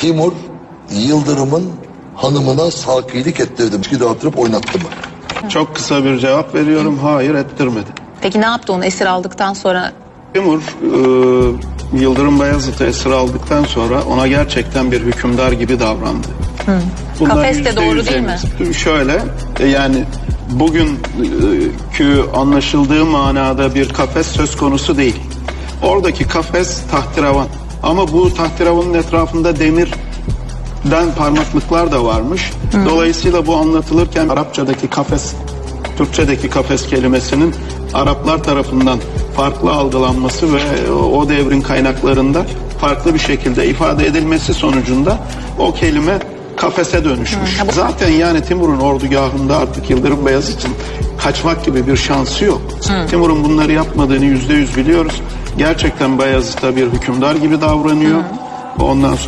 Timur Yıldırım'ın hanımına sakilik ettirdi. İçki dağıtırıp oynattı mı? Çok kısa bir cevap veriyorum. Hayır ettirmedi. Peki ne yaptı onu esir aldıktan sonra? Timur e, Yıldırım Bayezid'i esir aldıktan sonra ona gerçekten bir hükümdar gibi davrandı. Bunlar Kafes de doğru değil mi? Şöyle e, yani bugünkü anlaşıldığı manada bir kafes söz konusu değil. Oradaki kafes tahtiravan. Ama bu tahtiravanın etrafında demirden parmaklıklar da varmış. Dolayısıyla bu anlatılırken Arapçadaki kafes, Türkçedeki kafes kelimesinin Araplar tarafından farklı algılanması ve o devrin kaynaklarında farklı bir şekilde ifade edilmesi sonucunda o kelime kafese dönüşmüş. Zaten yani Timur'un ordugahında artık Yıldırım Beyazıt'ın kaçmak gibi bir şansı yok. Timur'un bunları yapmadığını yüzde yüz biliyoruz. Gerçekten Bayezid'e bir hükümdar gibi davranıyor. Ondan sonra